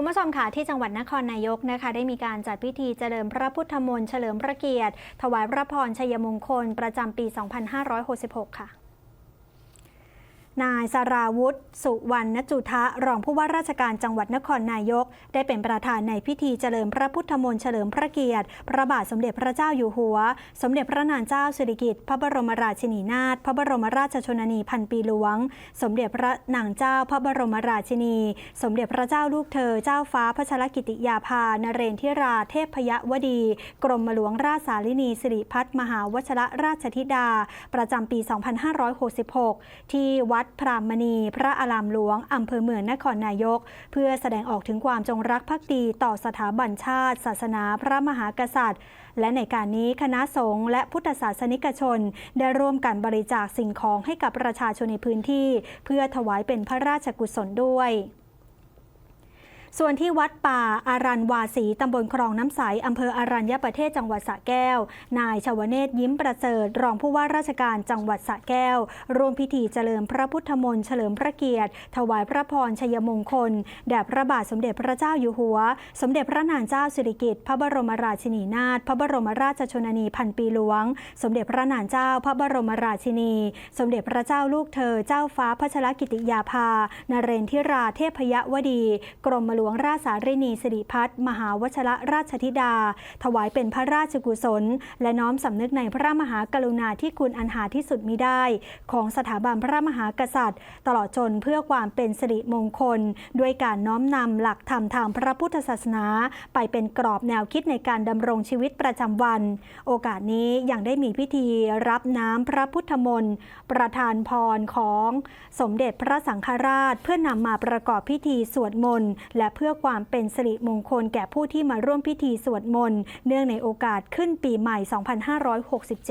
คุณผู้ชมค่ะที่จังหวัดนครนายกนะคะ ได้มีการจัดพิธีเจริญพระพุทธมนต์เฉลิมพระเกียรติ ถวายพระพรชัยมงคลประจำปี 2566 ค่ะ นายสาราวุฒิสุวรรณจุทะรองผู้ว่าราชการจังหวัดนครนายก ได้เป็นประธานในพิธีเจริญพระพุทธมนต์เฉลิมพระเกียรติ พระบาทสมเด็จพระเจ้าอยู่หัว สมเด็จพระนางเจ้าสิริกิติ์พระบรมราชินีนาถพระบรมราชชนนีพันปีหลวง สมเด็จพระนางเจ้าพระบรมราชินี สมเด็จพระเจ้าลูกเธอเจ้าฟ้าพระชรกิติยาภานเรนทิราเทพยวดี กรมหลวงราชสาลินีสิริพัฒมหาวชรราชธิดา ประจำปี 2566 ที่วัดพรามณี พระอารามหลวง อำเภอเมืองนครนายก เพื่อแสดงออกถึงความจงรักภักดีต่อสถาบันชาติ ศาสนาพระมหากษัตริย์ และในการนี้คณะสงฆ์และพุทธศาสนิกชน ได้ร่วมกันบริจาคสิ่งของให้กับประชาชนในพื้นที่ เพื่อถวายเป็นพระราชกุศลด้วย ส่วนที่วัดป่าอารันวาสีตำบลคลองน้ำใสอำเภออารัญญประเทศจังหวัดสระแก้ว นายชวเนศยิ้มประเสริฐรองผู้ว่าราชการจังหวัดสระแก้ว ร่วมพิธีเจริญพระพุทธมนต์เฉลิมพระเกียรติ ถวายพระพรชัยมงคล แด่พระบาทสมเด็จพระเจ้าอยู่หัว สมเด็จพระนางเจ้าสิริกิติ์พระบรมราชินีนาถพระบรมราชชนนีพันปีหลวง สมเด็จพระนางเจ้าพระบรมราชินี สมเด็จพระเจ้าลูกเธอเจ้าฟ้าพระชรกิติยาภานเรนทิราเทพยวดี กรมหลวงราชสารินีสิริพัฒมหาวชรราชธิดา ถวายเป็นพระราชกุศล และน้อมสำนึกในพระมหากรุณาธิคุณอันหาที่สุดมิได้ ของสถาบันพระมหากษัตริย์ ตลอดจนเพื่อความเป็นสิริมงคล ด้วยการน้อมนำหลักธรรมทางพระพุทธศาสนา ไปเป็นกรอบแนวคิดในการดำรงชีวิตประจำวัน โอกาสนี้ยังได้มีพิธีรับน้ำพระพุทธมนต์ประทานพรของสมเด็จพระสังฆราช เพื่อนำมาประกอบพิธีสวดมนต์และเพื่อความเป็นสิริมงคลแก่ผู้ที่มาร่วมพิธีสวดมนต์เนื่องในโอกาสขึ้นปีใหม่ 2567